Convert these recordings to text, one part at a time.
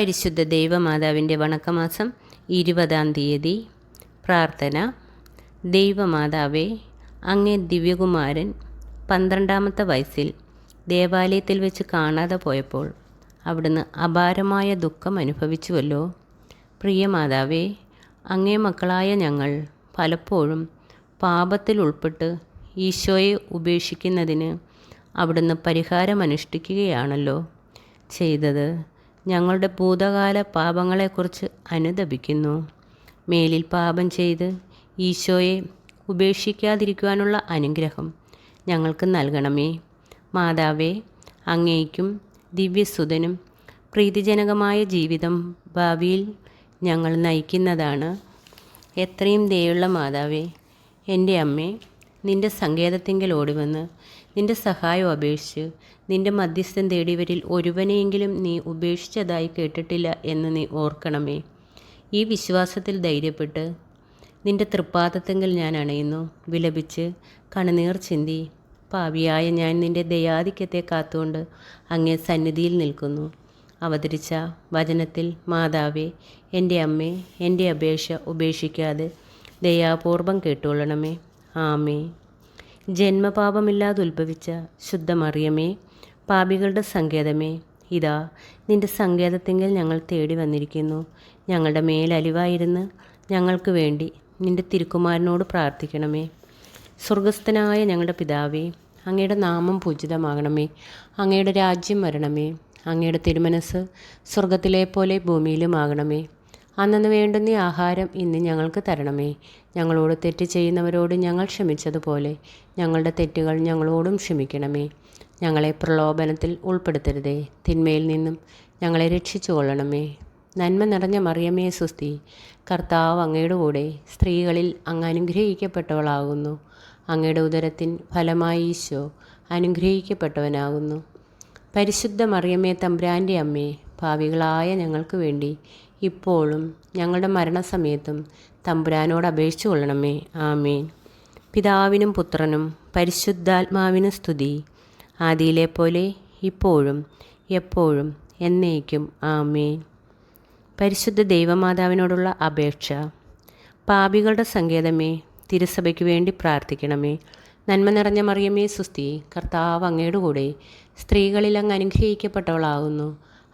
പരിശുദ്ധ ദൈവമാതാവിന്റെ വണക്കമാസം ഇരുപതാം തീയതി പ്രാർത്ഥന. ദൈവമാതാവേ അങ്ങേ ദിവ്യകുമാരൻ പന്ത്രണ്ടാമത്തെ വയസ്സിൽ ദേവാലയത്തിൽ വെച്ച് കാണാതെ പോയപ്പോൾ അവിടുന്ന് അപാരമായ ദുഃഖം അനുഭവിച്ചുവല്ലോ. പ്രിയ മാതാവേ അങ്ങേ മക്കളായ ഞങ്ങൾ പലപ്പോഴും പാപത്തിൽ ഉൾപ്പെട്ട് ഈശോയെ ഉപേക്ഷിക്കുന്നതിന് അവിടുന്ന് പരിഹാരമനുഷ്ഠിക്കുകയാണല്ലോ ചെയ്തത്. ഞങ്ങളുടെ ഭൂതകാല പാപങ്ങളെക്കുറിച്ച് അനുദപിക്കുന്നു. മേലിൽ പാപം ചെയ്ത് ഈശോയെ ഉപേക്ഷിക്കാതിരിക്കുവാനുള്ള അനുഗ്രഹം ഞങ്ങൾക്ക് നൽകണമേ. മാതാവേ അങ്ങേയ്ക്കും ദിവ്യസുതനും പ്രീതിജനകമായ ജീവിതം ഭാവിയിൽ ഞങ്ങൾ നയിക്കുന്നതാണ്. എത്രയും ദയുള്ള മാതാവേ എന്റെ അമ്മേ നിന്റെ സങ്കേതത്തിങ്കൽ ഓടിവന്ന് നിന്റെ സഹായം അപേക്ഷിച്ച് നിന്റെ മധ്യസ്ഥം തേടിയവരിൽ ഒരുവനെയെങ്കിലും നീ ഉപേക്ഷിച്ചതായി കേട്ടിട്ടില്ല എന്ന് നീ ഓർക്കണമേ. ഈ വിശ്വാസത്തിൽ ധൈര്യപ്പെട്ട് നിന്റെ തൃപ്പാദത്തെങ്കിൽ ഞാൻ അണയുന്നു. വിലപിച്ച് കണുനീർ ചിന്തി പാവിയായ ഞാൻ നിന്റെ ദയാധിക്യത്തെ കാത്തുകൊണ്ട് അങ്ങേ സന്നിധിയിൽ നിൽക്കുന്നു. അവതരിച്ച വചനത്തിൽ മാതാവേ എന്റെ അമ്മേ എന്റെ അപേക്ഷ ഉപേക്ഷിക്കാതെ ദയാപൂർവം കേട്ടുകൊള്ളണമേ ആമേ ജന്മപാപമില്ലാതെ ഉത്ഭവിച്ച ശുദ്ധമറിയമേ പാപികളുടെ സങ്കേതമേ ഇതാ നിന്റെ സങ്കേതത്തെങ്കിൽ ഞങ്ങൾ തേടി വന്നിരിക്കുന്നു. ഞങ്ങളുടെ മേലലിവായിരുന്ന് ഞങ്ങൾക്ക് വേണ്ടി നിന്റെ തിരുക്കുമാരനോട് പ്രാർത്ഥിക്കണമേ. സ്വർഗസ്ഥനായ ഞങ്ങളുടെ പിതാവേ അങ്ങയുടെ നാമം പൂജിതമാകണമേ. അങ്ങയുടെ രാജ്യം വരണമേ. അങ്ങയുടെ തിരുമനസ് സ്വർഗത്തിലെ പോലെ ഭൂമിയിലുമാകണമേ. അന്നു വേണ്ടുന്ന ആഹാരം ഇന്ന് ഞങ്ങൾക്ക് തരണമേ. ഞങ്ങളോട് തെറ്റ് ചെയ്യുന്നവരോട് ഞങ്ങൾ ക്ഷമിച്ചതുപോലെ ഞങ്ങളുടെ തെറ്റുകൾ ഞങ്ങളോടും ക്ഷമിക്കണമേ. ഞങ്ങളെ പ്രലോഭനത്തിൽ ഉൾപ്പെടുത്തരുതേ. തിന്മയിൽ നിന്നും ഞങ്ങളെ രക്ഷിച്ചു കൊള്ളണമേ നന്മ നിറഞ്ഞ മറിയമേ സുസ്തി കർത്താവ് അങ്ങയുടെ കൂടെ സ്ത്രീകളിൽ അങ്ങ് അനുഗ്രഹിക്കപ്പെട്ടവളാകുന്നു. അങ്ങയുടെ ഉദരത്തിൻ ഫലമായി ഈശോ അനുഗ്രഹിക്കപ്പെട്ടവനാകുന്നു. പരിശുദ്ധ മറിയമ്മേ തമ്പ്രാന്റെ അമ്മേ ഭാവികളായ ഞങ്ങൾക്ക് വേണ്ടി ഇപ്പോഴും ഞങ്ങളുടെ മരണസമയത്തും തമ്പുരാനോട് അപേക്ഷിച്ചു കൊള്ളണമേ. ആമേൻ. പിതാവിനും പുത്രനും പരിശുദ്ധാത്മാവിനും സ്തുതി. ആദിയിലെ പോലെ ഇപ്പോഴും എപ്പോഴും എന്നേക്കും. ആമേൻ. പരിശുദ്ധ ദൈവമാതാവിനോടുള്ള അപേക്ഷ. പാപികളുടെ സങ്കേതമേ തിരുസഭയ്ക്ക് വേണ്ടി പ്രാർത്ഥിക്കണമേ. നന്മ നിറഞ്ഞ മറിയമേ സുസ്തി കർത്താവ് അങ്ങയുടെ കൂടെ സ്ത്രീകളിൽ അങ്ങ് അനുഗ്രഹിക്കപ്പെട്ടവളാകുന്നു.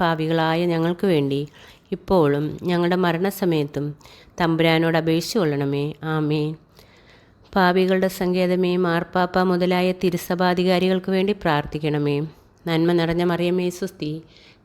ഭാവികളായ ഞങ്ങൾക്ക് വേണ്ടി ഇപ്പോഴും ഞങ്ങളുടെ മരണസമയത്തും തമ്പുരാനോട് അപേക്ഷിച്ചു കൊള്ളണമേ. ആമേ പാപികളുടെ സങ്കേതമേ മാർപ്പാപ്പ മുതലായ തിരുസഭാധികാരികൾക്ക് വേണ്ടി പ്രാർത്ഥിക്കണമേ. നന്മ നിറഞ്ഞ മറിയമേ സുസ്തി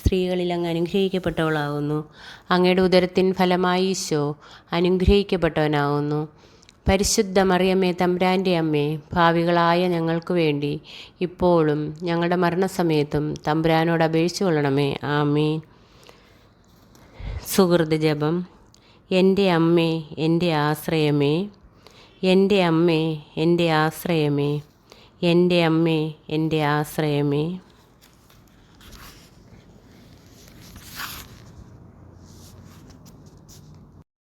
സ്ത്രീകളിൽ അങ്ങ് അനുഗ്രഹിക്കപ്പെട്ടവളാകുന്നു അങ്ങയുടെ ഉദരത്തിൻ ഫലമായി ഈശോ അനുഗ്രഹിക്കപ്പെട്ടവനാകുന്നു പരിശുദ്ധ മറിയമ്മേ തമ്പ്രാന്റെ അമ്മേ ഭാവികളായ ഞങ്ങൾക്ക് വേണ്ടി ഇപ്പോഴും ഞങ്ങളുടെ മരണസമയത്തും തമ്പ്രാനോട് അപേക്ഷിച്ചു കൊള്ളണമേ. ആമേ സുഹൃത് ജപം. എന്റെ അമ്മേ എന്റെ ആശ്രയമേ എന്റെ അമ്മേ എന്റെ ആശ്രയമേ എന്റെ അമ്മേ എന്റെ ആശ്രയമേ.